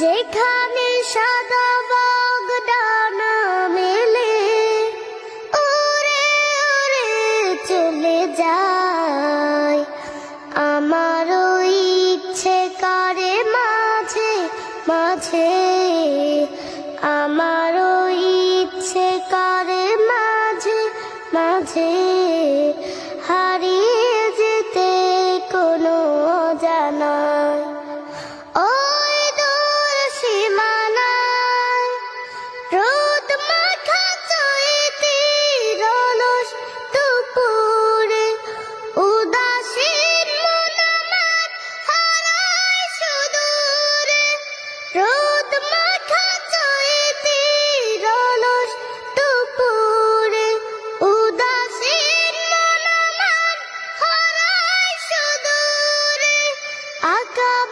যেখানে সাদা বাগদানা মেলে, ওরে ওরে চলে যায়। আমারও ইচ্ছে করে মাঝে মাঝে। আমারও ইচ্ছে করে মাঝে মাঝে।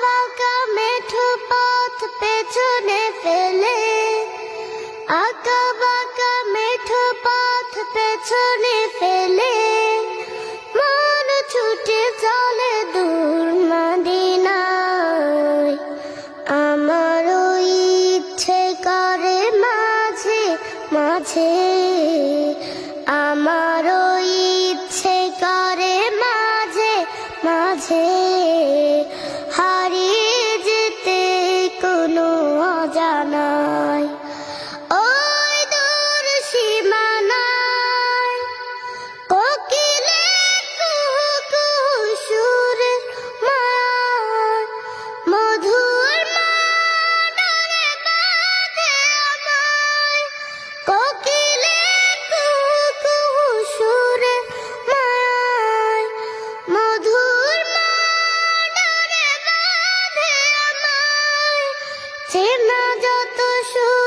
বাঁকা মেঠো পথ পেছনে ফেলে। আঁকা বাঁকা মেঠো পথ পেছনে ফেলে। মন ছুটে চলে দূর মদিনায়। আমারও ইচ্ছে করে মাঝে মাঝে চেনা যত সুখ